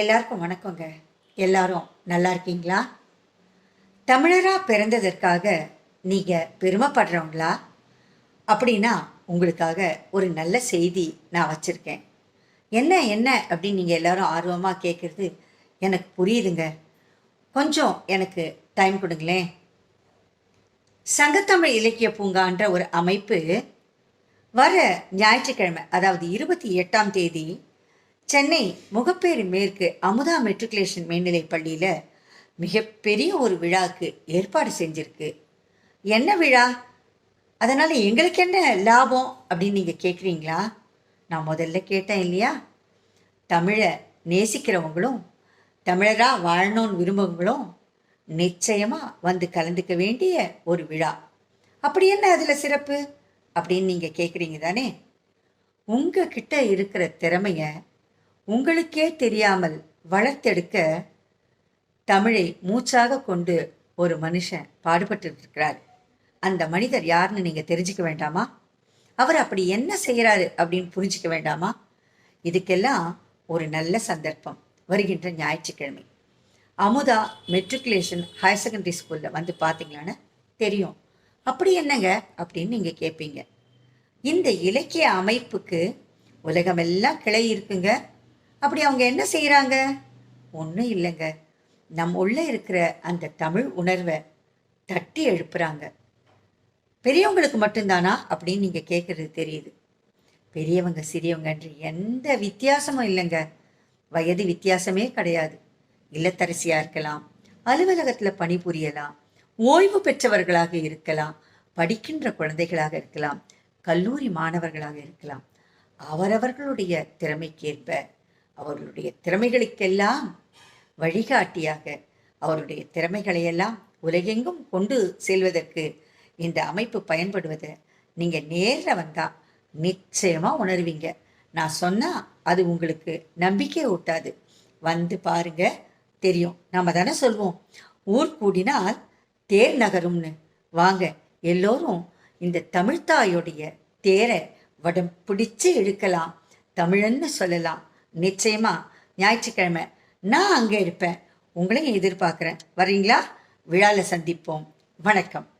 எல்லாருக்கும் வணக்கங்க. எல்லாரும் நல்லா இருக்கீங்களா? தமிழராக பிறந்ததற்காக நீங்கள் பெருமைப்படுறவங்களா? அப்படின்னா உங்களுக்காக ஒரு நல்ல செய்தி நான் வச்சுருக்கேன். என்ன என்ன அப்படின்னு நீங்கள் எல்லாரும் ஆர்வமாக கேட்குறது எனக்கு புரியுதுங்க. கொஞ்சம் எனக்கு டைம் கொடுங்களேன். சங்கத்தமிழ் இலக்கிய பூங்கான்ற ஒரு அமைப்பு வர ஞாயிற்றுக்கிழமை அதாவது இருபத்தி எட்டாம் தேதி சென்னை முகப்பேறு மேற்கு அமுதா மெட்ரிகுலேஷன் மேல்நிலைப் பள்ளியில் மிகப்பெரிய ஒரு விழாவுக்கு ஏற்பாடு செஞ்சிருக்கு. என்ன விழா? அதனால் எங்களுக்கு என்ன லாபம் அப்படின்னு நீங்கள் கேட்குறீங்களா நான் முதல்ல கேட்டேன் இல்லையா? தமிழை நேசிக்கிறவங்களும் தமிழராக வாழணும்னு விரும்புகிறவங்களும் நிச்சயமாக வந்து கலந்துக்க வேண்டிய ஒரு விழா. அப்படி என்ன அதில் சிறப்பு அப்படின்னு நீங்கள் கேட்குறீங்க தானே? உங்ககிட்ட இருக்கிற திறமையை உங்களுக்கே தெரியாமல் வளர்த்தெடுக்க தமிழை மூச்சாக கொண்டு ஒரு மனுஷன் பாடுபட்டு இருக்கிறார் அந்த மனிதர் யாருன்னு நீங்கள் தெரிஞ்சுக்க வேண்டாமா? அவர் அப்படி என்ன செய்கிறாரு அப்படின்னு புரிஞ்சிக்க வேண்டாமா? இதுக்கெல்லாம் ஒரு நல்ல சந்தர்ப்பம் வருகின்ற ஞாயிற்றுக்கிழமை. அமுதா மெட்ரிகுலேஷன் ஹையர் செகண்டரி ஸ்கூலில் வந்து பார்த்தீங்களான்னு தெரியும். அப்படி என்னங்க அப்படின்னு நீங்கள் கேட்பீங்க இந்த இலக்கிய அமைப்புக்கு உலகமெல்லாம் கிளை இருக்குங்க. அப்படி அவங்க என்ன செய்கிறாங்க ஒன்றும் இல்லைங்க. நம்ம உள்ளே இருக்கிற அந்த தமிழ் உணர்வை தட்டி எழுப்புறாங்க. பெரியவங்களுக்கு மட்டும்தானா? அப்படின்னு நீங்கள் கேட்குறது தெரியுது. பெரியவங்க சிறியவங்கன்ற எந்த வித்தியாசமும் இல்லைங்க. வயது வித்தியாசமே கிடையாது. இல்லத்தரசியாக இருக்கலாம் அலுவலகத்தில் பணிபுரியலாம் ஓய்வு பெற்றவர்களாக இருக்கலாம் படிக்கின்ற குழந்தைகளாக இருக்கலாம் கல்லூரி மாணவர்களாக இருக்கலாம். அவரவர்களுடைய திறமைக்கேற்ப அவர்களுடைய திறமைகளுக்கெல்லாம் வழிகாட்டியாக அவருடைய திறமைகளையெல்லாம் உலகெங்கும் கொண்டு செல்வதற்கு இந்த அமைப்பு பயன்படுவதை நீங்கள் நேரில் வந்தால் நிச்சயமாக உணர்வீங்க. நான் சொன்னால் அது உங்களுக்கு நம்பிக்கை ஊட்டாது. வந்து பாருங்க தெரியும். நம்ம தானே சொல்வோம் ஊர் கூடினால் தேர் நகரும்னு. வாங்க எல்லோரும் இந்த தமிழ்த்தாயுடைய தேரை வடம் பிடிச்சு இழுக்கலாம் தமிழன்னு சொல்லலாம். நிச்சயமா. ஞாயிற்றுக்கிழமை. நான் அங்கே இருப்பேன். உங்களையும் எதிர்பார்க்குறேன். வரீங்களா விழாவில் சந்திப்போம். வணக்கம்.